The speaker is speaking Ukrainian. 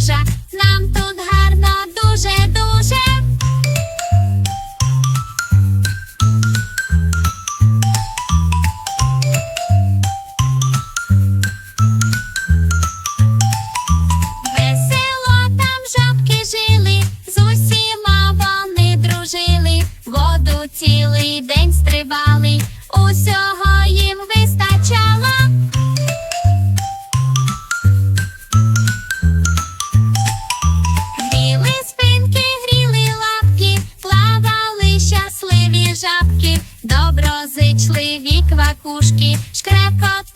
калюжа, нам тут гарно дуже-дуже. Весело там жабки жили, з усіма вони дружили, в воду цілий день стрибали, усього їм вистачили. Доброзичливі квакушки, шкрекот